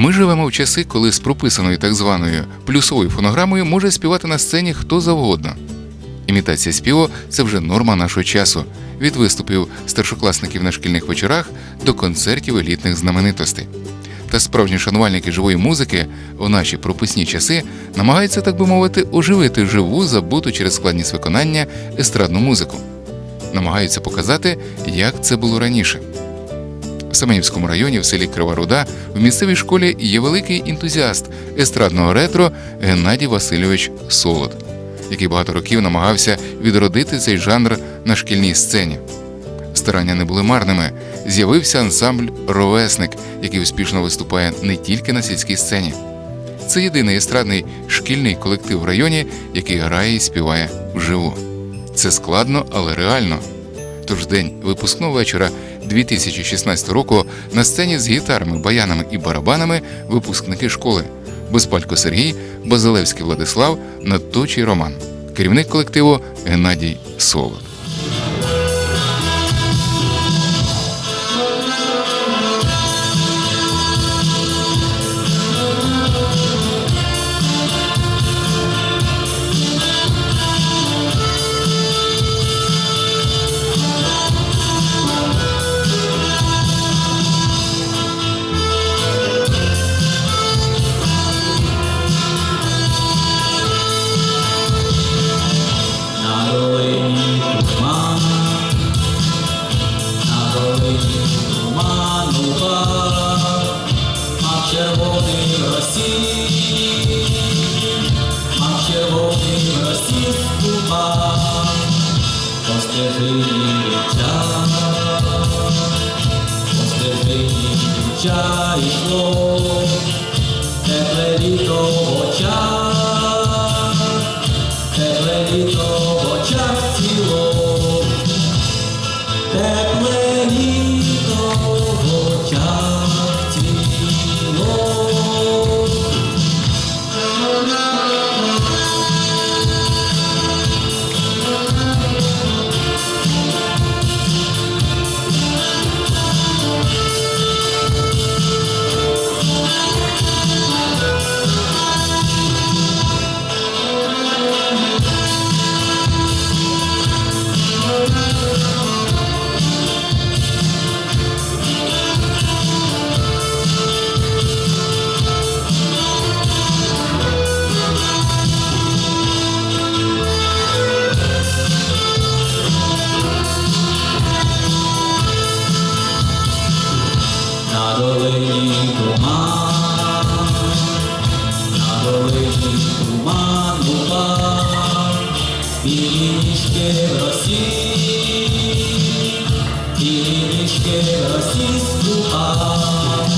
Ми живемо в часи, коли з прописаною так званою плюсовою фонограмою може співати на сцені хто завгодно. Імітація співу це вже норма нашого часу. Від виступів старшокласників на шкільних вечорах до концертів елітних знаменитостей. Та справжні шанувальники живої музики у наші прописні часи намагаються, так би мовити, оживити живу, забуту через складність виконання естрадну музику. Намагаються показати, як це було раніше. В Семенівському районі в селі Крива Руда в місцевій школі є великий ентузіаст естрадного ретро Геннадій Васильович Солод, який багато років намагався відродити цей жанр на шкільній сцені. Старання не були марними. З'явився ансамбль Ровесник, який успішно виступає не тільки на сільській сцені. Це єдиний естрадний шкільний колектив в районі, який грає і співає вживу. Це складно, але реально. Тож день випускного вечора 2016 року на сцені з гітарами, баянами і барабанами випускники школи Безпалько Сергій, Базилевський Владислав, Надточий Роман, керівник колективу Геннадій Солод. Вівча йшло, тепле літо в очах. Білі ніжки в росі, білі ніжки в росі ступав,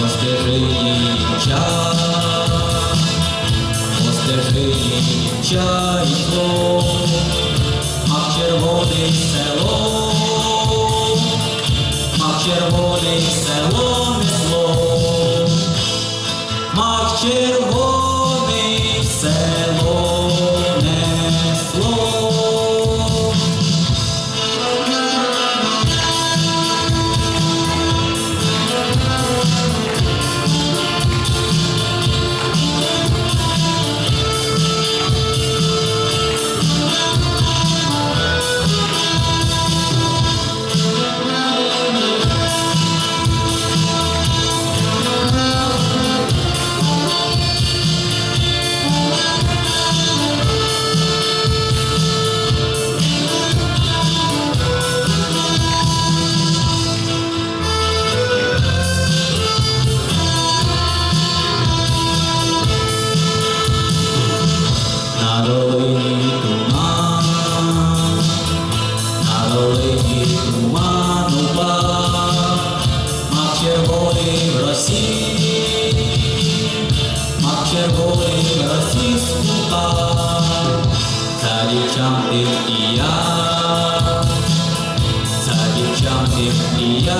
по стежині час, по стежині чай йшло, мав червоний село. Мав червоний село несло, мав червоний ma czerwony rosyjski pan, zaliczamy i ja, zaliczamy i ja.